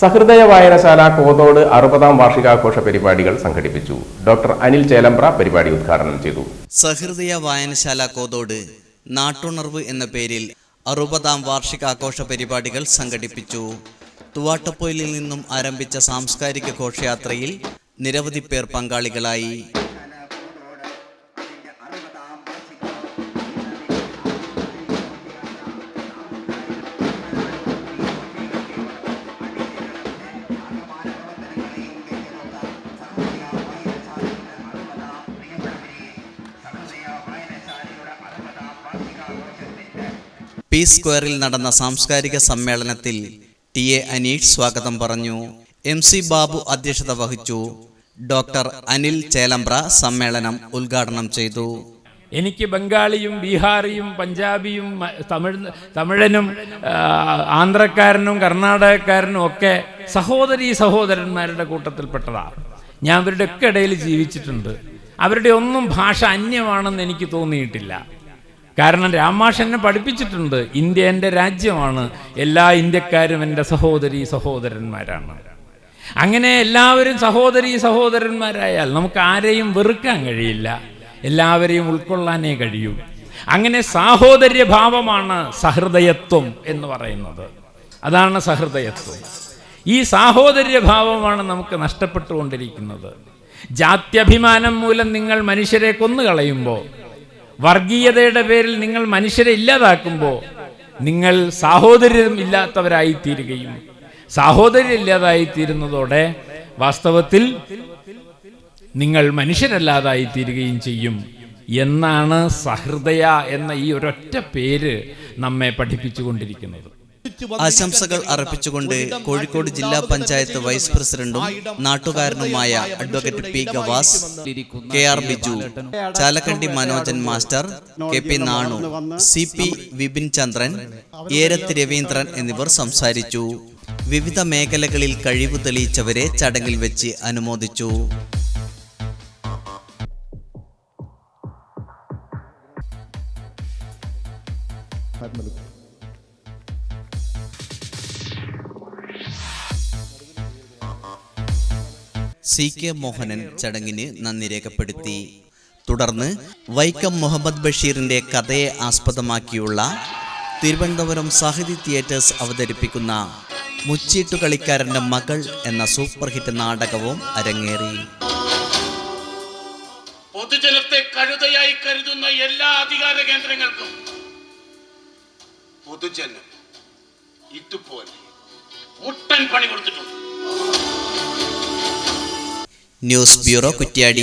സഹൃദയ വായനശാല കോതോട് അറുപതാം വാർഷികാഘോഷ പരിപാടികൾ സംഘടിപ്പിച്ചു. ഡോക്ടർ അനിൽ ചേലമ്പ്ര പരിപാടി ഉദ്ഘാടനം ചെയ്തു. സഹൃദയ വായനശാല കോതോട് നാട്ടുണർവ് എന്ന പേരിൽ അറുപതാം വാർഷികാഘോഷ പരിപാടികൾ സംഘടിപ്പിച്ചു. തുവാട്ടപ്പൊയിലിൽ നിന്നും ആരംഭിച്ച സാംസ്കാരിക ഘോഷയാത്രയിൽ നിരവധി പേർ പങ്കാളികളായി. പി സ്ക്വയറിൽ നടന്ന സാംസ്കാരിക സമ്മേളനത്തിൽ ടി എ അനീഷ് സ്വാഗതം പറഞ്ഞു. എം സി ബാബു അധ്യക്ഷത വഹിച്ചു. ഡോക്ടർ അനിൽ ചേലമ്പ്ര സമ്മേളനം ഉദ്ഘാടനം ചെയ്തു. എനിക്ക് ബംഗാളിയും ബീഹാറിയും പഞ്ചാബിയും തമിഴ് തമിഴനും ആന്ധ്രക്കാരനും കർണാടകക്കാരനും ഒക്കെ സഹോദരീ സഹോദരന്മാരുടെ കൂട്ടത്തിൽപ്പെട്ടതാണ് ഞാൻ അവരുടെ ഒക്കെ ഇടയിൽ ജീവിച്ചിട്ടുണ്ട്. അവരുടെ ഒന്നും ഭാഷ അന്യമാണെന്ന് എനിക്ക് തോന്നിയിട്ടില്ല. കാരണം രാമാഷ് എന്നെ പഠിപ്പിച്ചിട്ടുണ്ട്. ഇന്ത്യ എന്റെ രാജ്യമാണ്. എല്ലാ ഇന്ത്യക്കാരും എന്റെ സഹോദരി സഹോദരന്മാരാണ്. അങ്ങനെ എല്ലാവരും സഹോദരി സഹോദരന്മാരായാൽ നമുക്ക് ആരെയും വെറുക്കാൻ കഴിയില്ല. എല്ലാവരെയും ഉൾക്കൊള്ളാനേ കഴിയൂ. അങ്ങനെ സാഹോദര്യ ഭാവമാണ് സഹൃദയത്വം എന്ന് പറയുന്നത്. അതാണ് സഹൃദയത്വം. ഈ സാഹോദര്യ ഭാവമാണ് നമുക്ക് നഷ്ടപ്പെട്ടുകൊണ്ടിരിക്കുന്നത്. ജാത്യഭിമാനം മൂലം നിങ്ങൾ മനുഷ്യരെ കൊന്നുകളയുമ്പോൾ വർഗീയതയുടെ പേരിൽ നിങ്ങൾ മനുഷ്യരെ ഇല്ലാതാക്കുമ്പോൾ നിങ്ങൾ സാഹോദര്യം ഇല്ലാത്തവരായിത്തീരുകയും സാഹോദര്യം ഇല്ലാതായി തീരുന്നതോടെ വാസ്തവത്തിൽ നിങ്ങൾ മനുഷ്യരല്ലാതായി തീരുകയും ചെയ്യും എന്നാണ് സഹൃദയ എന്ന ഈ ഒരൊറ്റ പേര് നമ്മെ പഠിപ്പിച്ചുകൊണ്ടിരിക്കുന്നത്. ആശംസകൾ അർപ്പിച്ചുകൊണ്ട് കോഴിക്കോട് ജില്ലാ പഞ്ചായത്ത് വൈസ് പ്രസിഡന്റും നാട്ടുകാരനുമായ advocate P Gavas K R Biju Chalakkandi Manojan master K P Nanu C P Vipin Chandran Erath Raveendran എന്നിവർ സംസാരിച്ചു. വിവിധ മേഖലകളിൽ കഴിവ് തെളിയിച്ചവരെ ചടങ്ങിൽ വെച്ച് അനുമോദിച്ചു. സി കെ മോഹനൻ ചടങ്ങിന് നന്ദി രേഖപ്പെടുത്തി. തുടർന്ന് വൈക്കം മുഹമ്മദ് ബഷീറിന്റെ കഥയെ ആസ്പദമാക്കിയുള്ള തിരുവനന്തപുരം സാഹിത്യ തിയേറ്റേഴ്സ് അവതരിപ്പിക്കുന്ന മുച്ചീട്ടു കളിക്കാരന്റെ മകൾ എന്ന സൂപ്പർ ഹിറ്റ് നാടകവും അരങ്ങേറി. പൊതുജനത്തെ കഴുതയായി കരുതുന്ന എല്ലാ അധികാര കേന്ദ്രങ്ങൾക്കും പൊതുജനം ഇതുപോലെ മുട്ടൻ പണി കൊടുത്തിട്ടുണ്ട്. News bureau Kuttiadi.